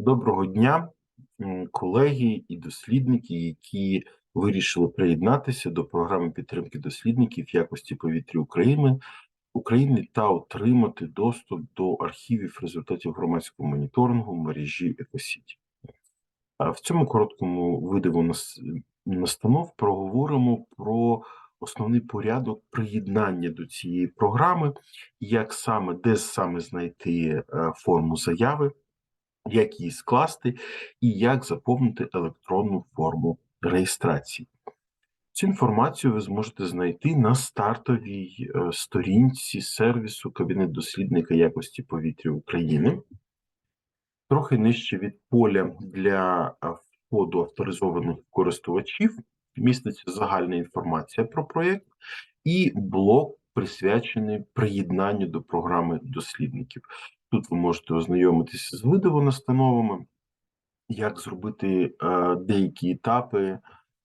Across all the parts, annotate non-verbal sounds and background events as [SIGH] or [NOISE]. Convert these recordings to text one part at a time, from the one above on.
Доброго дня, колеги і дослідники, які вирішили приєднатися до програми підтримки дослідників якості повітря України України та отримати доступ до архівів результатів громадського моніторингу в мережі Екосіті. В цьому короткому видиву настанов проговоримо про основний порядок приєднання до цієї програми, як саме, де саме знайти е, форму заяви, як її скласти і як заповнити електронну форму реєстрації. Цю інформацію ви зможете знайти на стартовій е, сторінці сервісу Кабінет дослідника якості повітря України. Трохи нижче від поля для е, входу авторизованих користувачів міститься загальна інформація про проєкт і блок, присвячений приєднанню до програми дослідників. Тут ви можете ознайомитися з видовонастановами, як зробити е, деякі етапи,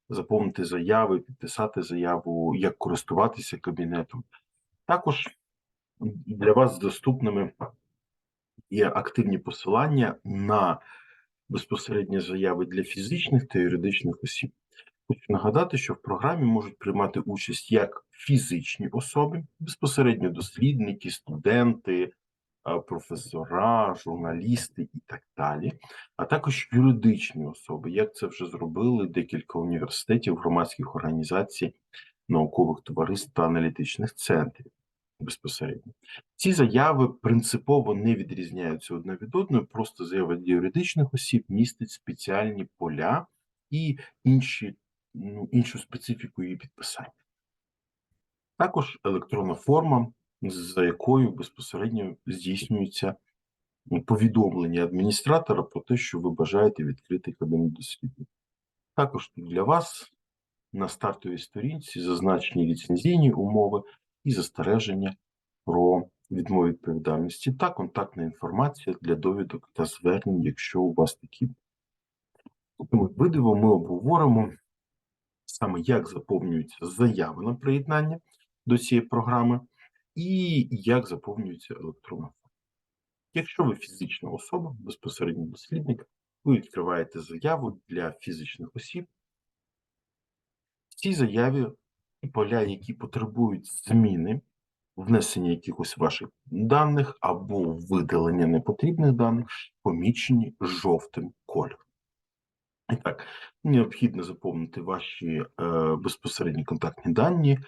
заповнити заяви, підписати заяву, як користуватися кабінетом. Також для вас доступними є активні посилання на безпосередні заяви для фізичних та юридичних осіб. Хочу нагадати, що в програмі можуть приймати участь як фізичні особи, безпосередньо дослідники, студенти, професора, журналісти і так далі, а також юридичні особи, як це вже зробили декілька університетів, громадських організацій, наукових товариств та аналітичних центрів. Безпосередньо ці заяви принципово не відрізняються одна від одної. Просто заява юридичних осіб містить спеціальні поля і інші, ну, іншу специфіку її підписання. Також електронна форма, за якою безпосередньо здійснюється повідомлення адміністратора про те, що ви бажаєте відкрити кабінет дослідників. Також для вас на стартовій сторінці зазначені ліцензійні умови і застереження про відмову відповідальності та контактна інформація для довідок та звернень, якщо у вас такі. Тому видиво ми обговоримо саме як заповнюються заяви на приєднання до цієї програми, і як заповнюється електронна форма. Якщо ви фізична особа, безпосередньо дослідник, ви відкриваєте заяву для фізичних осіб. В цій заяві і поля, які потребують зміни, внесення якихось ваших даних або видалення непотрібних даних, помічені жовтим кольором. І так, необхідно заповнити ваші е, безпосередні контактні дані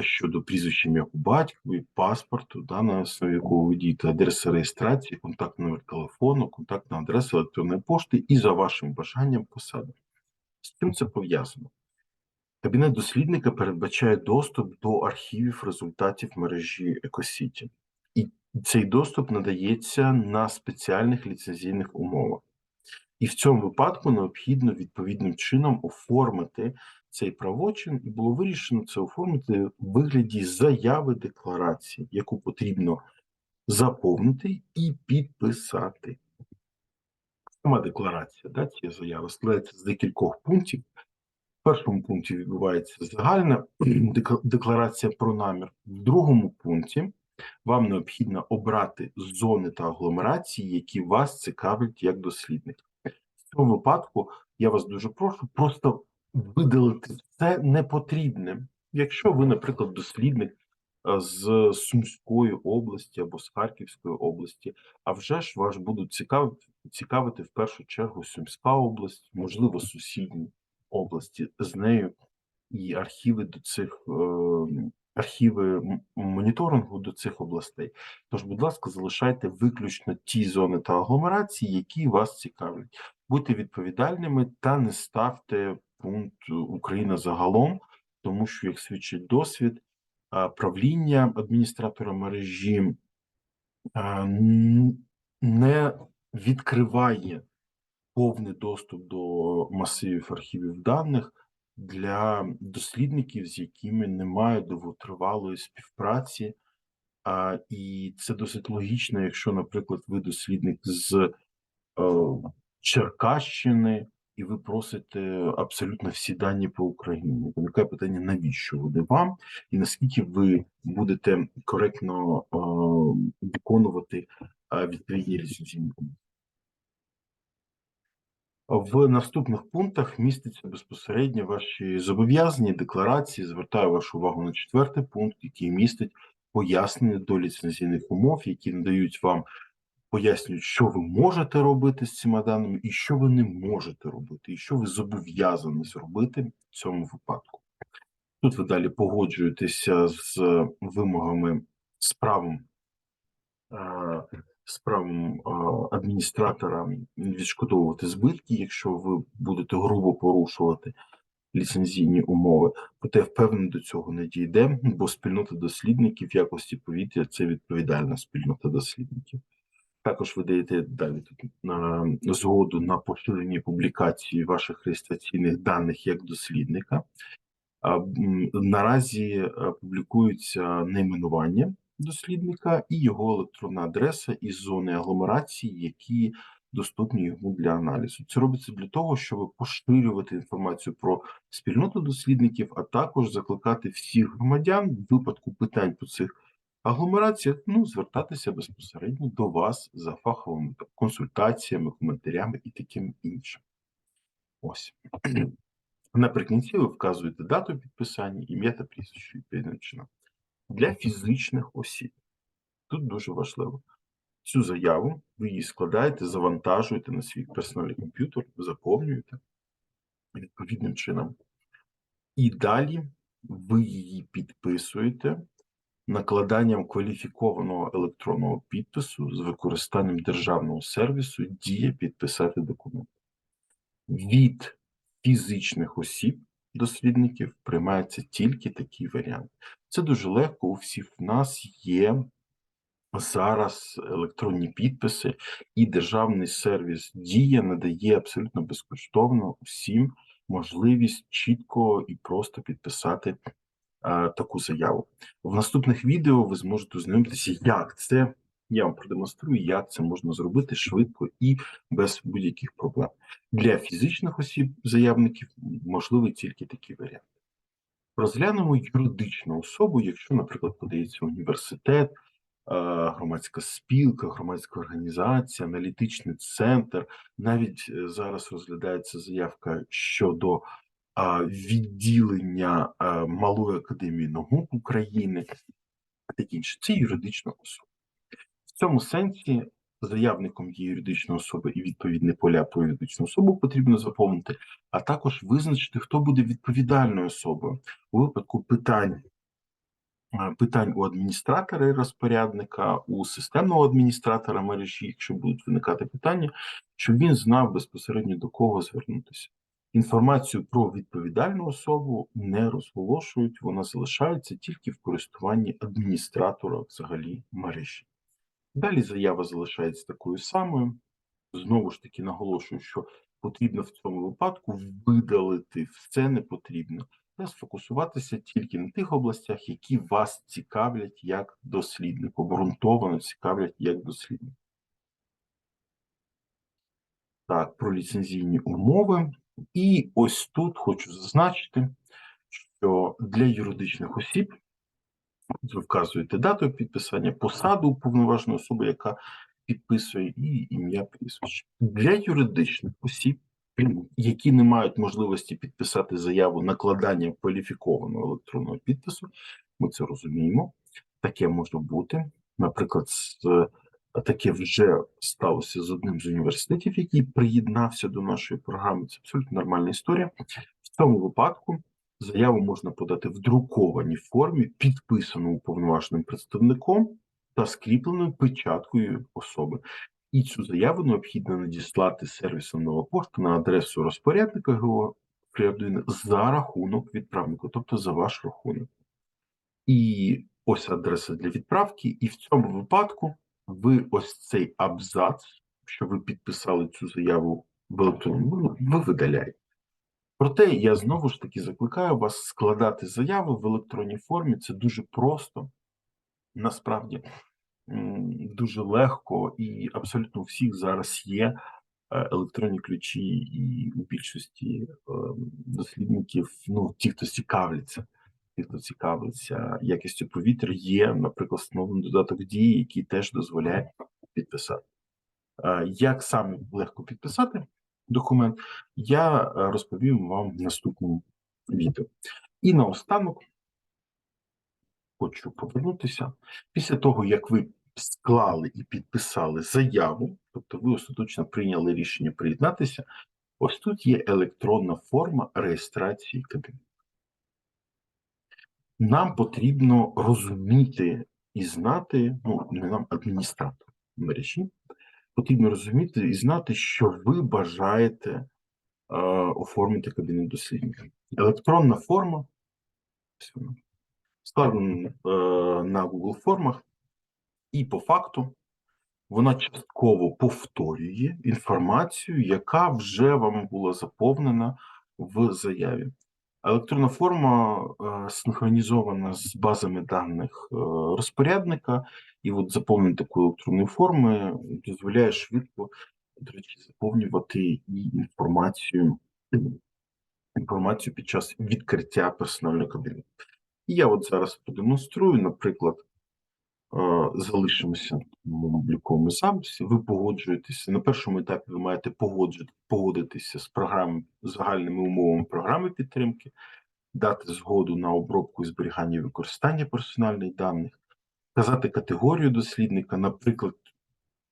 щодо прізвища ім'я по батькові, паспорту, да, на основі якого ви дієте, адреса реєстрації, контактний номер телефону, контактна адреса електронної пошти і за вашим бажанням посади. З чим це пов'язано? Кабінет дослідника передбачає доступ до архівів результатів мережі Екосіті, і цей доступ надається на спеціальних ліцензійних умовах. І в цьому випадку необхідно відповідним чином оформити цей правочин, і було вирішено це оформити в вигляді заяви декларації, яку потрібно заповнити і підписати. Сама декларація да, цієї заяви складається з декількох пунктів. В першому пункті відбувається загальна [CLEARS THROAT] декларація про намір. В другому пункті вам необхідно обрати зони та агломерації, які вас цікавлять як дослідник. В цьому випадку я вас дуже прошу просто видалити все непотрібне. Якщо ви, наприклад, дослідник з Сумської області або з Харківської області, а вже ж вас будуть цікавити, цікавити в першу чергу Сумська область, можливо, сусідні області з нею і архіви до цих е, архіви моніторингу до цих областей. Тож, будь ласка, залишайте виключно ті зони та агломерації, які вас цікавлять. Будьте відповідальними та не ставте пункт Україна загалом, тому що, як свідчить досвід, правління адміністратора мережі не відкриває повний доступ до масивів архівів даних для дослідників, з якими немає довготривалої співпраці. І це досить логічно, якщо, наприклад, ви дослідник з е, Черкащини, і ви просите абсолютно всі дані по Україні. Виникає питання, навіщо вони вам, і наскільки ви будете коректно е, виконувати е, відповідні ліцензійні. В наступних пунктах містяться безпосередньо ваші зобов'язання, декларації. Звертаю вашу увагу на четвертий пункт, який містить пояснення до ліцензійних умов, які надають вам, пояснюють, що ви можете робити з цими даними, і що ви не можете робити, і що ви зобов'язані зробити в цьому випадку. Тут ви далі погоджуєтеся з вимогами з правом е, е, адміністратора відшкодовувати збитки, якщо ви будете грубо порушувати ліцензійні умови. Проте впевнений до цього не дійде, бо спільнота дослідників в якості повітря це відповідальна спільнота дослідників. Також ви даєте далі згоду на поширення публікації ваших реєстраційних даних як дослідника. Наразі е, публікується найменування дослідника і його електронна адреса із зони агломерації, які доступні йому для аналізу. Це робиться для того, щоб поширювати інформацію про спільноту дослідників, а також закликати всіх громадян в випадку питань по цих агломераціях ну, звертатися безпосередньо до вас за фаховими консультаціями, коментарями і таким іншим. Ось. [CLEARS THROAT] Наприкінці ви вказуєте дату підписання, ім'я та прізвище відповідним чином. Для фізичних осіб. Тут дуже важливо. Цю заяву ви її складаєте, завантажуєте на свій персональний комп'ютер, заповнюєте відповідним чином. І далі ви її підписуєте накладанням кваліфікованого електронного підпису з використанням державного сервісу Дія підписати документ. Від фізичних осіб дослідників приймається тільки такий варіант. Це дуже легко. У всіх нас є зараз електронні підписи, і державний сервіс Дія надає абсолютно безкоштовно всім можливість чітко і просто підписати таку заяву. В наступних відео ви зможете ознайомитися, як це. Я вам продемонструю, як це можна зробити швидко і без будь-яких проблем. Для фізичних осіб, заявників, можливий тільки такий варіант. Розглянемо юридичну особу, якщо, наприклад, подається університет, е, громадська спілка, громадська організація, аналітичний центр. Навіть е, зараз розглядається заявка щодо відділення Малої академії наук України, таке інше. Це юридична особа. В цьому сенсі заявником є юридична особа і відповідне поля про юридичну особу потрібно заповнити, а також визначити, хто буде відповідальною особою у випадку питань. Питань у адміністратора і розпорядника, у системного адміністратора мережі, якщо будуть виникати питання, щоб він знав безпосередньо до кого звернутися. Інформацію про відповідальну особу не розголошують, вона залишається тільки в користуванні адміністратора взагалі мережі. Далі заява залишається такою самою. Знову ж таки наголошую, що потрібно в цьому випадку видалити все не потрібно та сфокусуватися тільки на тих областях, які вас цікавлять як дослідник, обґрунтовано цікавлять як дослідник. Так, про ліцензійні умови. І ось тут хочу зазначити, що для юридичних осіб ви вказуєте дату підписання, посаду уповноваженої особи, яка підписує, і ім'я прізвище. Для юридичних осіб, які не мають можливості підписати заяву накладанням кваліфікованого електронного підпису, ми це розуміємо. Таке може бути. Наприклад, з, таке вже сталося з одним з університетів, який приєднався до нашої програми. Це абсолютно нормальна історія. В цьому випадку Заяву можна подати в друкованій формі, підписану уповноваженим представником та скріпленою печаткою особи. І цю заяву необхідно надіслати сервісом нова пошта на адресу розпорядника ГО Фріардуїна за рахунок відправника, тобто за ваш рахунок. І ось адреса для відправки. І в цьому випадку ви ось цей абзац, що ви підписали цю заяву в електронному, ви видаляєте. Проте я знову ж таки закликаю вас складати заяви в електронній формі. Це дуже просто, насправді дуже легко, і абсолютно у всіх зараз є е, електронні ключі, і у більшості е, дослідників, ну ті, хто цікавляться, хто цікавиться якістю повітря, є, наприклад, встановлений додаток дії, який теж дозволяє підписати. Е, Як саме легко підписати? документ, я е, розповім вам в наступному відео. І наостанок хочу повернутися після того, як ви склали і підписали заяву, тобто ви остаточно прийняли рішення приєднатися. Ось тут є електронна форма реєстрації кабінету. Нам потрібно розуміти і знати, ну не нам адміністратор мережі, потрібно розуміти і знати, що ви бажаєте е, оформити кабінет дослідника. Електронна форма складена е, на Google формах, і по факту вона частково повторює інформацію, яка вже вам була заповнена в заяві. Електронна форма е, синхронізована з базами даних е, розпорядника, і от заповнення такої електронної форми дозволяє швидко, до речі, заповнювати і інформацію, інформацію під час відкриття персонального кабінету. І я от зараз продемонструю, наприклад, залишимося в моєму записі. Ви погоджуєтеся на першому етапі. Ви маєте погодитися з програм загальними умовами програми підтримки, дати згоду на обробку і зберігання і використання персональних даних, вказати категорію дослідника. Наприклад,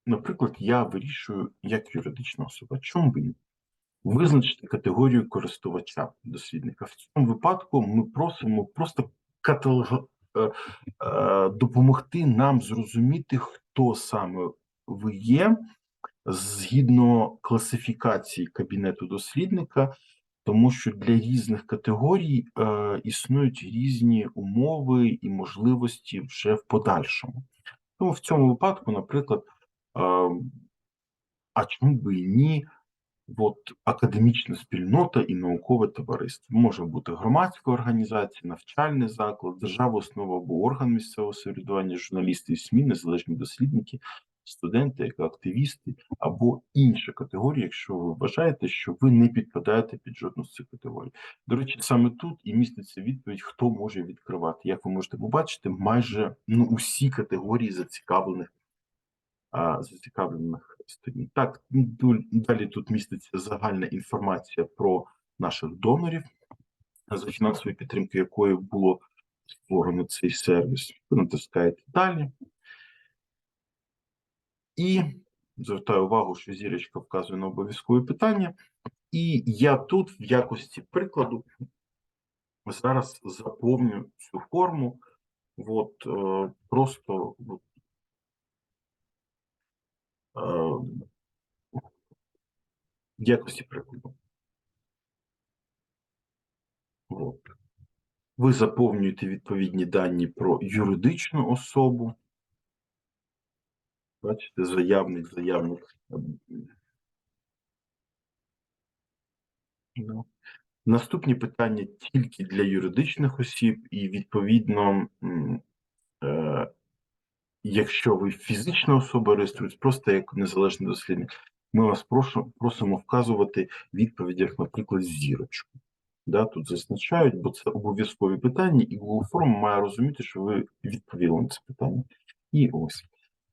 наприклад, я вирішую як юридична особа. Чому би ні? Визначити категорію користувача дослідника. В цьому випадку ми просимо просто каталог... е, допомогти нам зрозуміти, хто саме ви є згідно класифікації кабінету дослідника, тому що для різних категорій е, існують різні умови і можливості вже в подальшому. Тому в цьому випадку, наприклад, е, а чому би і ні? От академічна спільнота і наукове товариство може бути громадська організація, навчальний заклад, держава, основа або орган місцевого самоврядування, журналісти і СМІ, незалежні дослідники, студенти, активісти або інша категорія, якщо ви вважаєте, що ви не підпадаєте під жодну з цих категорій. До речі, саме тут і міститься відповідь, хто може відкривати. Як ви можете побачити, майже ну усі категорії зацікавлених зацікавлених сторін. Так, далі тут міститься загальна інформація про наших донорів, за фінансової підтримки якої було створено цей сервіс. Ви натискаєте далі. І звертаю увагу, що зірочка вказує на обов'язкові питання. І я тут, в якості прикладу, зараз заповню цю форму. От е, просто от, якості прикладу. От. Ви заповнюєте відповідні дані про юридичну особу. Бачите, заявник, заявник. Ну. Наступні питання тільки для юридичних осіб, і відповідно, якщо ви фізична особа реєструєтесь, просто як незалежний дослідник, ми вас прошу, просимо вказувати в відповідях, наприклад, зірочку. Да, тут зазначають, бо це обов'язкові питання, і Google Form має розуміти, що ви відповіли на це питання. І ось.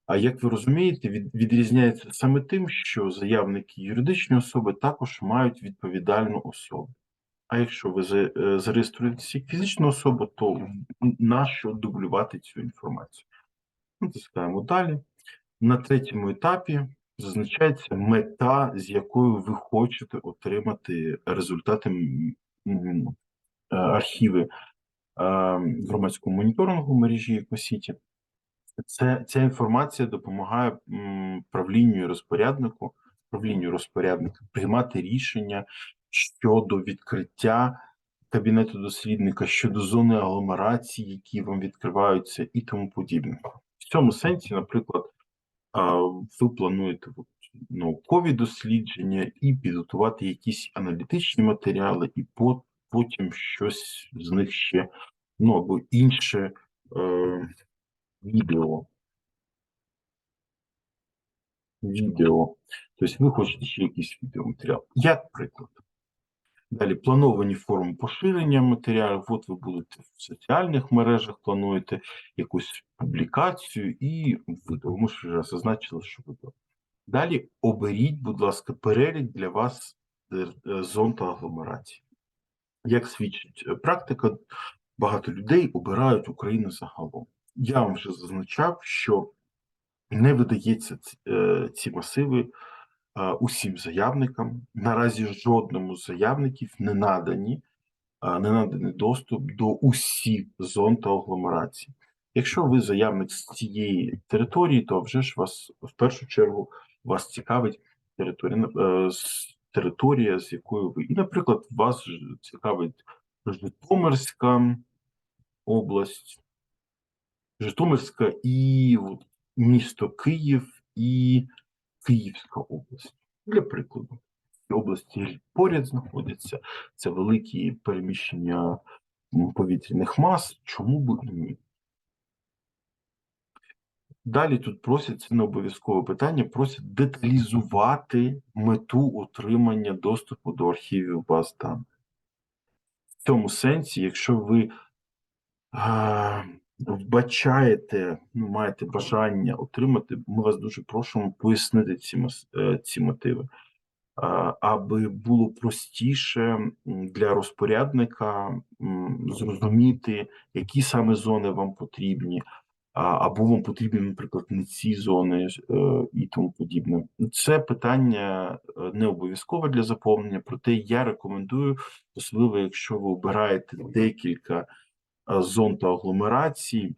А як ви розумієте, від, відрізняється саме тим, що заявники юридичні особи також мають відповідальну особу. А якщо ви е, зареєструєтеся як фізична особа, то нащо дублювати цю інформацію? Натискаємо далі. На третьому етапі зазначається мета, з якою ви хочете отримати результати е, архіви е, громадського моніторингу мережі Екосіті. Це ця інформація допомагає правлінню і розпоряднику, правлінню розпорядника приймати рішення щодо відкриття кабінету дослідника, щодо зони агломерації, які вам відкриваються, і тому подібне. В цьому сенсі, наприклад, ви плануєте наукові дослідження і підготувати якісь аналітичні матеріали, і потім щось з них ще, ну або інше. Е, відео. Відео. Тобто ви хочете ще якийсь відеоматеріал. Як приклад. Далі плановані форми поширення матеріалів. От ви будете в соціальних мережах, плануєте якусь публікацію і видео. Ми ж вже зазначили, що видео. Далі оберіть, будь ласка, перелік для вас е, е, зон та агломерацій. Як свідчить е, практика, багато людей обирають Україну загалом. Я вам вже зазначав, що не видається ці, масиви усім заявникам. Наразі жодному з заявників не надані, е, не наданий доступ до усіх зон та агломерацій. Якщо ви заявник з цієї території, то вже ж вас в першу чергу вас цікавить територія, е, територія, з якою ви. І, наприклад, вас цікавить Житомирська область, Житомирська і місто Київ і Київська область. Для прикладу, Ці області поряд знаходяться. Це великі переміщення повітряних мас. Чому б і ні? Далі тут просять це не обов'язкове питання, просять деталізувати мету отримання доступу до архівів баз даних. В цьому сенсі, якщо ви а, вбачаєте, ну, маєте бажання отримати, ми вас дуже просимо пояснити ці, е, ці мотиви, аби було простіше для розпорядника зрозуміти, які саме зони вам потрібні, або вам потрібні, наприклад, не ці зони е, і тому подібне. Це питання е, не обов'язкове для заповнення, проте я рекомендую, особливо якщо ви обираєте декілька зон та агломерацій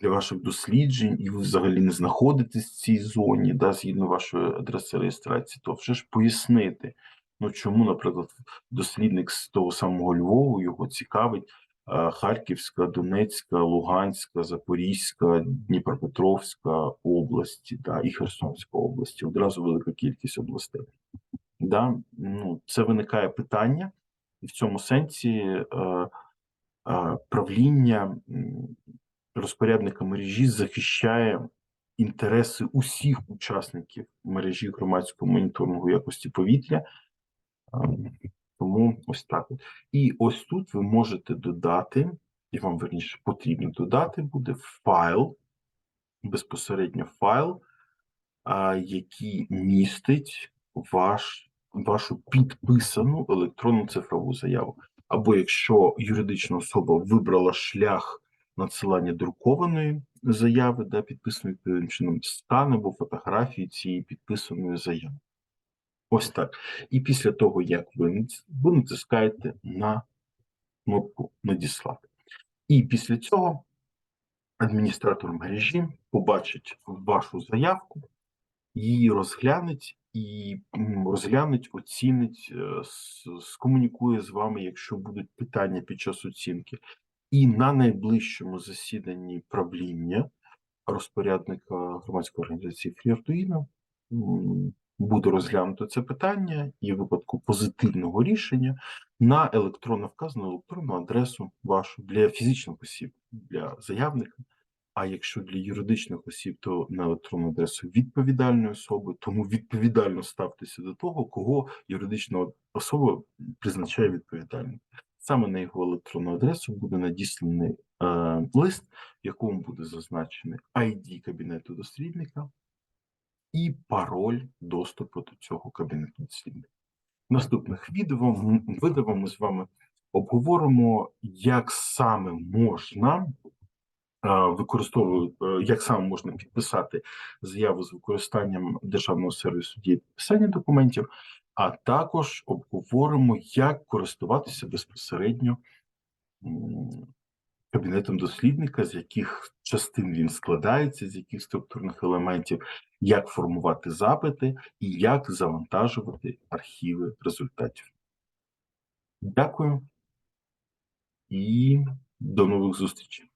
для ваших досліджень, і ви взагалі не знаходитесь в цій зоні, да, згідно вашої адреси реєстрації, то вже ж пояснити, ну чому, наприклад, дослідник з того самого Львову його цікавить е, Харківська, Донецька, Луганська, Запорізька, Дніпропетровська області, да, і Херсонська області. Одразу велика кількість областей. Да? Ну, це виникає питання, і в цьому сенсі е, е, правління розпорядника мережі захищає інтереси усіх учасників мережі громадського моніторингу якості повітря. Тому ось так. І ось тут ви можете додати, і вам верніше потрібно додати буде файл, безпосередньо файл, який містить ваш, вашу підписану електронну цифрову заяву. Або якщо юридична особа вибрала шлях надсилання друкованої заяви, да, підписаної відповідним чином, стан або фотографії цієї підписаної заяви. Ось так. І після того, як ви, ви натискаєте на кнопку надіслати. І після цього адміністратор мережі побачить вашу заявку, її розглянеть і м, розглянеть, оцінить, е, скомунікує з вами, якщо будуть питання під час оцінки. І на найближчому засіданні правління розпорядника громадської організації Фріартуїна буде розглянуто це питання і в випадку позитивного рішення на електронно вказану електронну адресу вашу для фізичних осіб, для заявника. А якщо для юридичних осіб, то на електронну адресу відповідальної особи, тому відповідально ставтеся до того, кого юридична особа призначає відповідальним. Саме на його електронну адресу буде надісланий е, лист, в якому буде зазначений ID кабінету дослідника і пароль доступу до цього кабінету дослідника. Наступних відео, відео ми з вами обговоримо, як саме можна використовувати, е, як саме можна підписати заяву з використанням державного сервісу дії підписання документів, а також обговоримо, як користуватися безпосередньо кабінетом дослідника, з яких частин він складається, з яких структурних елементів, як формувати запити і як завантажувати архіви результатів. Дякую і до нових зустрічей.